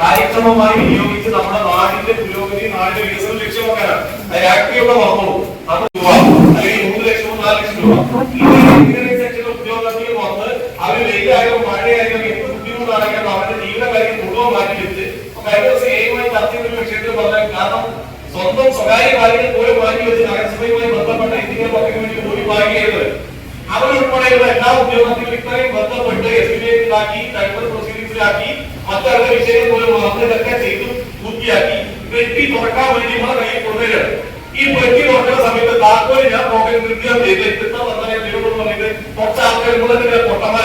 കാര്യക്ഷമമായി വിനിയോഗിച്ച് നമ്മുടെ നാടിന്റെ പുരോഗതി നാടിന്റെ വികസനം ലക്ഷ്യമാക്കാനാണ്. അത് രാഷ്ട്രീയമൊക്കെ മറന്നോളൂ അല്ലെങ്കിൽ മൂന്ന് നാല് ലക്ഷം രൂപ. സെക്ഷനിലെ വന്ന് അവർ വെയിലായാലും മഴയായാലും എന്ത് ബുദ്ധിമുട്ടാണെങ്കിലും അവരുടെ ജീവിതകാര്യം മുഴുവൻ മാറ്റി കഴിഞ്ഞ ദിവസം ഏഴുമായി ചർച്ച വിഷയത്തിൽ പറഞ്ഞാൽ കാരണം സ്വന്തം സ്വകാര്യ കാര്യങ്ങൾ പോലും മാറ്റി നഗരസഭയുമായി ബന്ധപ്പെട്ട എഞ്ചിനീയർ പദ്ധതിക്ക് വേണ്ടി പോയി വാങ്ങിയത്. അവരുൾപ്പെടെയുള്ള എല്ലാ ഉദ്യോഗസ്ഥരും ഇത്രയും ബന്ധപ്പെട്ട് എസ്റ്റിമേറ്റിലാക്കി ടൈമർ പ്രൊസീഡിംഗ്സിലാക്കി മറ്റുള്ള വിഷയങ്ങൾ പോലും മറന്ന് ഇതൊക്കെ ചെയ്തു പൂർത്തിയാക്കി. പെട്ടി തുറക്കാൻ വേണ്ടി നമ്മളെ കയ്യിൽ കൊണ്ടുവരികയാണ്. ഈ പെട്ടി തുറക്കുന്ന സമയത്ത് താക്കോൽ ഞാൻ പോക്കറ്റ് നിർത്തിയാൽ ചെയ്ത്. എത്തുന്ന വന്നാൽ തിരുവനന്തപുരം പറഞ്ഞിട്ട് കുറച്ച് ആൾക്കാർ കൂടെ പൊട്ടന്മാരല്ല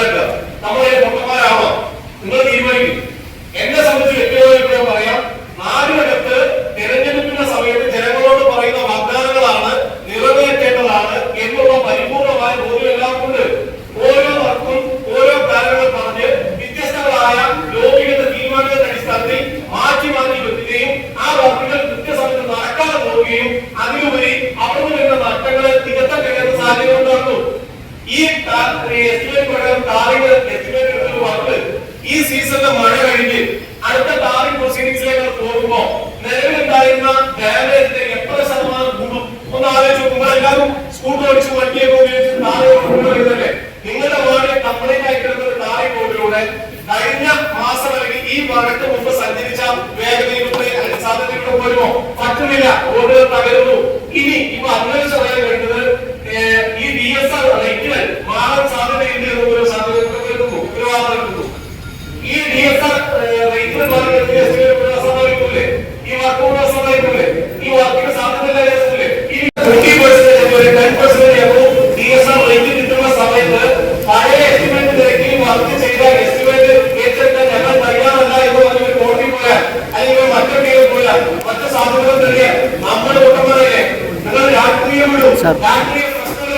ഈ സീസണിലെ മഴ കഴിഞ്ഞ് അടുത്ത ടാറിംഗ് പ്രൊസീഡിംഗ്സിലേക്ക് പോകുമ്പോ നിലവിലുണ്ടായിരുന്ന ഡാമേജിന്റെ എത്ര ശതമാനം കൂടും? ഒന്ന് ആലോചിച്ച് നോക്കുമ്പോൾ എല്ലാവരും സ്കൂട്ടർ ഓടിച്ച് വണ്ടിയൊക്കെ ഉപയോഗിച്ച് ടാറിംഗ് കൊണ്ടുവരുന്നല്ലേ നിങ്ങളുടെ വാർഡിൽ കംപ്ലൈന്റ് ആയി കിടക്കുന്ന റോഡിലൂടെ കഴിഞ്ഞ മാസം അല്ലെങ്കിൽ ഈ ഭാഗത്ത് മുമ്പ് സഞ്ചരിച്ച വേഗതയിലൂടെ സാധ്യതയിലൂടെ പോരുമോ? പറ്റുന്നില്ല. റോഡുകൾ തകരുന്നു. ഇനി ഇപ്പൊ അന്വേഷിച്ച്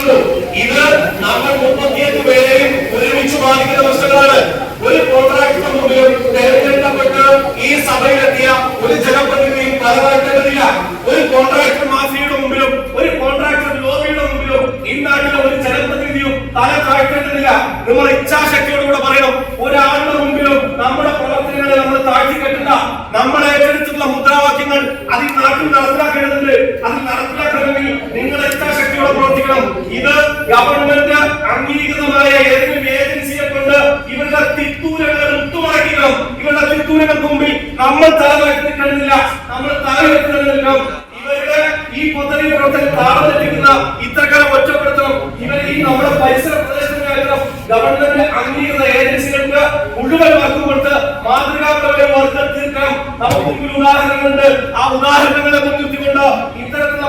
പ്രശ്നങ്ങളുള്ളൂ ഇത് നമ്മൾ മുപ്പത്തിയഞ്ച് പേരെയും ഒരുമിച്ച് ബാധിക്കുന്ന പ്രശ്നങ്ങളാണ് ഒരു കോൺട്രാക്ടർ മുമ്പിലും തെരഞ്ഞെടുക്കപ്പെട്ട് ഈ സഭയിലെത്തിയ ഒരു ജനപ്രതിനിധിയും തലതാഴ്ത്തേണ്ടതില്ല. ഒരു കോൺട്രാക്ടർ മാഫിയയുടെ മുമ്പിലും ഒരു കോൺട്രാക്ടർ ലോബിയുടെ മുമ്പിലും ഈ ഒരു ജനപ്രതിനിധിയും തല താഴ്ത്തേണ്ടതില്ല നമ്മൾ ഇച്ഛാശക്തിയോടുകൂടെ ഇത് ഗവൺമെന്റ് അംഗീകൃതമായ ഏതെങ്കിലും ഏജൻസിയെ കൊണ്ട് ഇവരുടെ തിത്തൂരങ്ങൾ മുത്തുമടക്കണം ഇവരുടെ തിത്തൂരങ്ങൾക്ക് മുമ്പിൽ നമ്മൾ തലവെത്തിക്കുന്നില്ല നമ്മൾ തലവെത്തിക്കണം ഇവരുടെ ഈ പദ്ധതി പ്രവർത്തനം താഴ്ന്നിരിക്കുന്ന ഇത്തരക്കാലം ഒറ്റപ്പെടുത്തണം ഇവർ ഈ നമ്മുടെ പരിസര പ്രദേശങ്ങളിലെല്ലാം ഗവൺമെന്റ് അംഗീകൃത ഏജൻസികൾക്ക് മുഴുവൻ വർക്ക് കൊടുത്ത് മാതൃകാപരമായ വർക്ക് തീർക്കണം. നമുക്ക് ഉദാഹരണങ്ങളുണ്ട്. ആ ഉദാഹരണങ്ങളെ മുൻനിർത്തിക്കൊണ്ട് ഇത്തരത്തിൽ